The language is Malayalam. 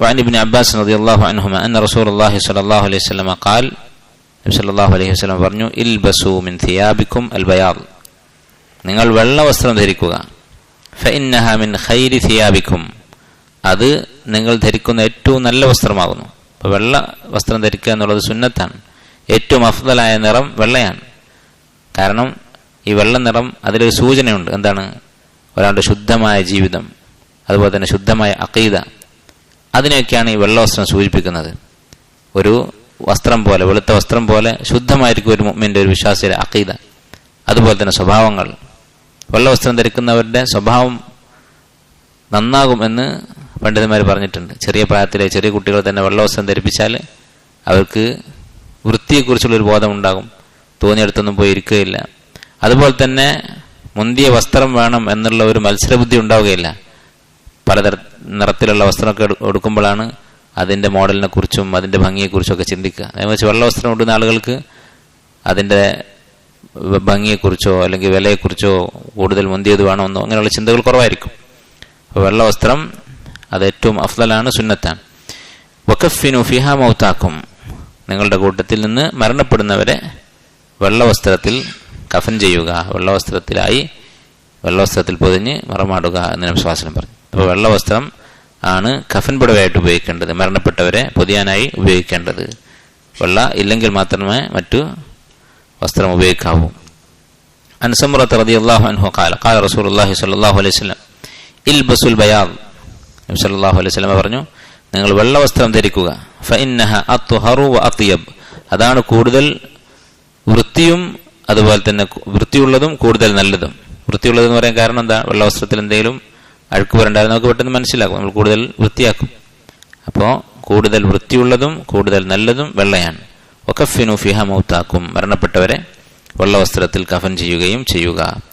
وعن ابن عباس رضي الله عنهما أن رسول الله صلى الله عليه وسلم قال നബി സല്ലല്ലാഹു അലൈഹി വസല്ലം പറഞ്ഞു ഇൽബസു മിൻ തിയാബിക്കും അൽ ബയാദ് നിങ്ങൾ വെള്ള വസ്ത്രം ധരിക്കുക ഫഇന്നഹ മിൻ ഖൈരി തിയാബിക്കും അത് നിങ്ങൾ ധരിക്കുന്ന ഏറ്റവും നല്ല വസ്ത്രമാകുന്നു അപ്പോൾ വെള്ള വസ്ത്രം ധരിക്കുക എന്നുള്ളത് സുന്നത്താണ് ഏറ്റവും അഫ്ദലായ നിറം വെള്ളയാണ് കാരണം ഈ വെള്ള നിറം അതിലൊരു സൂചനയുണ്ട് എന്താണ് ഒരാളുടെ ശുദ്ധമായ ജീവിതം അതുപോലെ തന്നെ ശുദ്ധമായ അക്കീത അതിനെയൊക്കെയാണ് ഈ വെള്ള വസ്ത്രം സൂചിപ്പിക്കുന്നത്. ഒരു വസ്ത്രം പോലെ വെളുത്ത വസ്ത്രം പോലെ ശുദ്ധമായിരിക്കും ഒരു മുമ്മിന്റെ ഒരു വിശ്വാസിയുടെ അക്കീത അതുപോലെ തന്നെ സ്വഭാവങ്ങൾ. വെള്ള വസ്ത്രം ധരിക്കുന്നവരുടെ സ്വഭാവം നന്നാകും എന്ന് പണ്ഡിതന്മാർ പറഞ്ഞിട്ടുണ്ട്. ചെറിയ പ്രായത്തിലെ ചെറിയ കുട്ടികൾ തന്നെ വെള്ള വസ്ത്രം ധരിപ്പിച്ചാൽ അവർക്ക് വൃത്തിയെക്കുറിച്ചുള്ളൊരു ബോധമുണ്ടാകും തോന്നിയെടുത്തൊന്നും പോയി ഇരിക്കുകയില്ല. അതുപോലെ തന്നെ മുന്തിയ വസ്ത്രം വേണം എന്നുള്ള ഒരു മത്സരബുദ്ധി ഉണ്ടാവുകയില്ല. പലതര നിറത്തിലുള്ള വസ്ത്രമൊക്കെ എടു- എടുക്കുമ്പോഴാണ് അതിന്റെ മോഡലിനെ കുറിച്ചും അതിന്റെ ഭംഗിയെക്കുറിച്ചും ഒക്കെ ചിന്തിക്കുക. അതേമറിച്ച് വെള്ള വസ്ത്രം ഇടുന്ന ആളുകൾക്ക് അതിന്റെ ഭംഗിയെക്കുറിച്ചോ അല്ലെങ്കിൽ വിലയെക്കുറിച്ചോ കൂടുതൽ മുന്തിയത് വേണമെന്നോ അങ്ങനെയുള്ള ചിന്തകൾ കുറവായിരിക്കും. അപ്പോൾ വെള്ള വസ്ത്രം അത് ഏറ്റവും അഫ്ദലാണ് സുന്നത്താണ്. വഖഫിനു ഫിഹ മൗത്താക്കും. നിങ്ങളുടെ കൂട്ടത്തിൽ നിന്ന് മരണപ്പെടുന്നവരെ വെള്ള വസ്ത്രത്തിൽ കഫൻ ചെയ്യുക. വെള്ള വസ്ത്രത്തിലായി വെള്ള വസ്ത്രത്തിൽ പൊതിഞ്ഞ് മറമാടുക എന്ന് നബി ശ്വാസനം പറഞ്ഞു. അപ്പോൾ വെള്ളവസ്ത്രം ആണ് കഫൻ പുടവയായിട്ട് ഉപയോഗിക്കേണ്ടത് മരണപ്പെട്ടവരെ പൊതിയാനായി ഉപയോഗിക്കേണ്ടത്. വെള്ള ഇല്ലെങ്കിൽ മാത്രമേ മറ്റു വസ്ത്രം ഉപയോഗിക്കാവൂ. അൻസമുറത്ത് റതി അള്ളാഹു അൻഹു കാല കാല റസൂർ അള്ളാഹി സാഹു അലൈഹി സ്വലം ഇൽ ബസുൽ ബയാദ് സല്ലാഹു അലൈഹി സ്വലമ പറഞ്ഞു നിങ്ങൾ വെള്ള വസ്ത്രം ധരിക്കുക ഫഇന്നഹ അതാണ് കൂടുതൽ വൃത്തിയും അതുപോലെ തന്നെ വൃത്തിയുള്ളതും കൂടുതൽ നല്ലതും. വൃത്തിയുള്ളതെന്ന് പറയാൻ കാരണം എന്താ? വെള്ള വസ്ത്രത്തിൽ എന്തെങ്കിലും അഴുക്ക് വരണ്ടാലും നമുക്ക് പെട്ടെന്ന് മനസ്സിലാക്കും. നമ്മൾ കൂടുതൽ വൃത്തിയാക്കും. അപ്പോൾ കൂടുതൽ വൃത്തിയുള്ളതും കൂടുതൽ നല്ലതും വെള്ളയാണ്. ഒക്കഫിനു ഫിഹ മൗത്താക്കും. മരണപ്പെട്ടവരെ വെള്ള വസ്ത്രത്തിൽ കഫൻ ചെയ്യുകയും ചെയ്യുക.